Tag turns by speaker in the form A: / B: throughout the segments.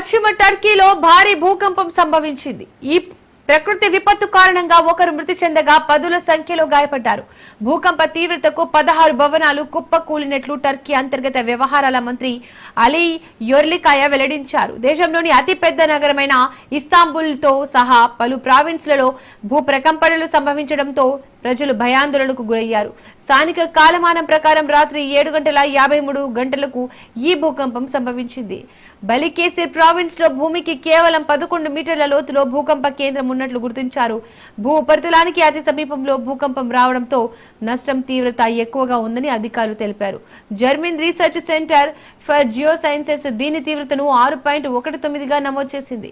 A: పశ్చిమ టర్కీలో భారీ భూకంపం సంభవించింది. ఈ ప్రకృతి విపత్తు కారణంగా ఒకరు మృతి చెందగా పదుల సంఖ్యలో గాయపడ్డారు. భూకంప తీవ్రతకు పదహారు భవనాలు కుప్పకూలినట్లు టర్కీ అంతర్గత వ్యవహారాల మంత్రి అలీ యొర్లికాయ వెల్లడించారు. దేశంలోని అతిపెద్ద నగరమైన ఇస్తాంబుల్తో సహా పలు ప్రావిన్స్లలో భూ ప్రకంపనలు సంభవించడంతో ప్రజలు భయాందోళనకు గురయ్యారు. స్థానిక కాలమానం ప్రకారం రాత్రి ఏడు గంటల యాభై మూడు గంటలకు ఈ భూకంపం సంభవించింది. బలికేసిర్ ప్రావిన్స్లో భూమికి కేవలం పదకొండు మీటర్ల లోతులో భూకంప కేంద్రం ఉన్నట్లు గుర్తించారు. భూ ఉపరితలానికి అతి సమీపంలో భూకంపం రావడంతో నష్టం తీవ్రత ఎక్కువగా ఉందని అధికారులు తెలిపారు. German research centre for geosciences దీని తీవ్రతను ఆరు పాయింట్ ఒకటి తొమ్మిదిగా నమోదు చేసింది.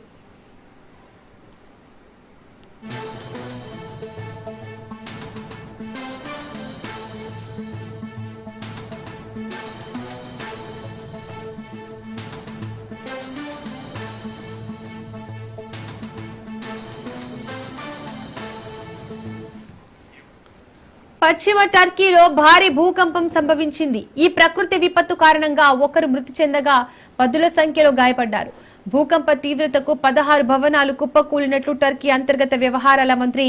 A: పశ్చిమ టర్కీలో భారీ భూకంపం సంభవించింది. ఈ ప్రకృతి విపత్తు కారణంగా ఒకరు మృతి చెందగా పదుల సంఖ్యలో గాయపడ్డారు. భూకంప తీవ్రతకు పదహారు భవనాలు కుప్పకూలినట్లు టర్కీ అంతర్గత వ్యవహారాల మంత్రి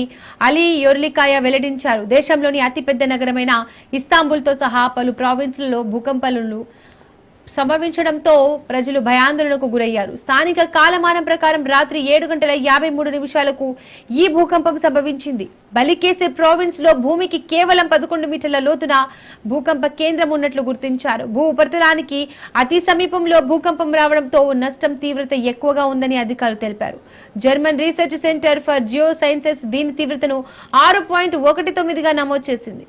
A: అలీ యొర్లికాయ వెల్లడించారు. దేశంలోని అతిపెద్ద నగరమైన ఇస్తాంబుల్తో సహా పలు ప్రావిన్స్లలో భూకంపాలు సంభవించడంతో ప్రజలు భయాందోళనకు గురయ్యారు. స్థానిక కాలమానం ప్రకారం రాత్రి ఏడు గంటల యాభై మూడు నిమిషాలకు ఈ భూకంపం సంభవించింది. బలికేసే ప్రావిన్స్లో భూమికి కేవలం పదకొండు మీటర్ల లోతున భూకంప కేంద్రం ఉన్నట్లు గుర్తించారు. భూ ఉపరితలానికి అతి సమీపంలో భూకంపం రావడంతో నష్టం తీవ్రత ఎక్కువగా ఉందని అధికారులు తెలిపారు. German research centre for geosciences దీని తీవ్రతను ఆరు పాయింట్ ఒకటి తొమ్మిదిగా నమోదు చేసింది.